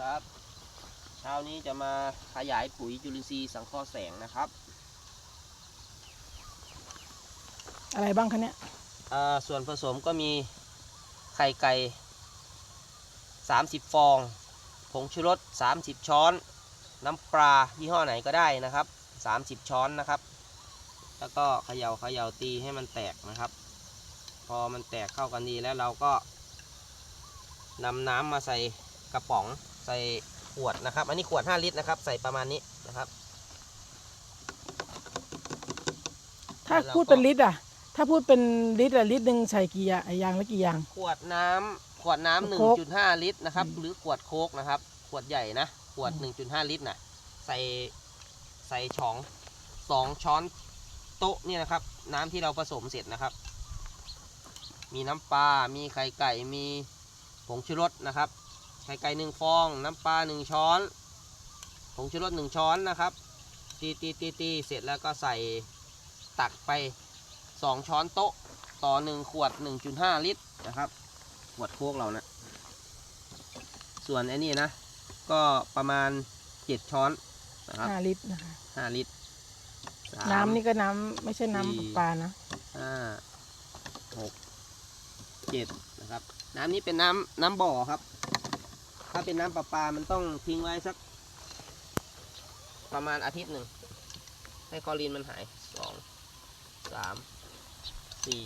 ครับเช้านี้จะมาขยายปุ๋ยจุลินทรีย์สังเคราะห์แสงนะครับ อะไรบ้างคะเนี่ยอ่าส่วนผสมก็มีไข่ไก่ 30 ฟอง ผงชูรส 30 ช้อน น้ำปลายี่ห้อไหนก็ได้นะครับ 30 ช้อนนะครับ แล้วก็เขย่าเขย่าตีให้มันแตกนะครับ พอมันแตกเข้ากันดีแล้วเราก็นำน้ำมาใส่ กระป๋องใส่ขวดนะครับ อันนี้ขวด 5 ลิตรนะครับ ใส่ประมาณนี้นะครับ ถ้าแล้วก็ พูดเป็นลิตรอะ ถ้าพูดเป็นลิตรอะลิตรหนึ่งใส่กี่อย่างยางละกี่อย่าง ขวดน้ำขวดน้ำหนึ่งโค้กจุดห้าลิตรนะครับอืมหรือขวดโค้กนะครับ ขวดใหญ่นะ ขวดอืมหนึ่งจุดห้าลิตรนะใส่ใส่ช้องสองช้อนโต๊ะเนี่ยนะครับ น้ำที่เราผสมเสร็จนะครับ มีน้ำปลา มีไข่ไก่ มีผงชูรสนะครับ ไข่ไก่หนึ่งฟอง น้ำปลาหนึ่งช้อนผงชูรสหนึ่งช้อนนะครับ ตีตีตีตีเสร็จแล้วก็ใส่ตักไปสองช้อนโต๊ะต่อหนึ่งขวด 1.5 ลิตรนะครับ ขวดโค้กเรานะ ส่วนไอ้นี่นะ ก็ประมาณ 7 ช้อนนะครับห้าลิตรนะคะ5ลิตรสาม น้ำนี่ก็น้ำไม่ใช่น้ำสี่ประปานะห้าหกเจ็ดนะครับ น้ำนี้เป็นน้ำน้ำบ่อครับ ถ้าเป็นน้ำประปา มันต้องทิ้งไว้สัก ประมาณอาทิตย์หนึ่ง ให้คลอรีนมันหายสองสามสี่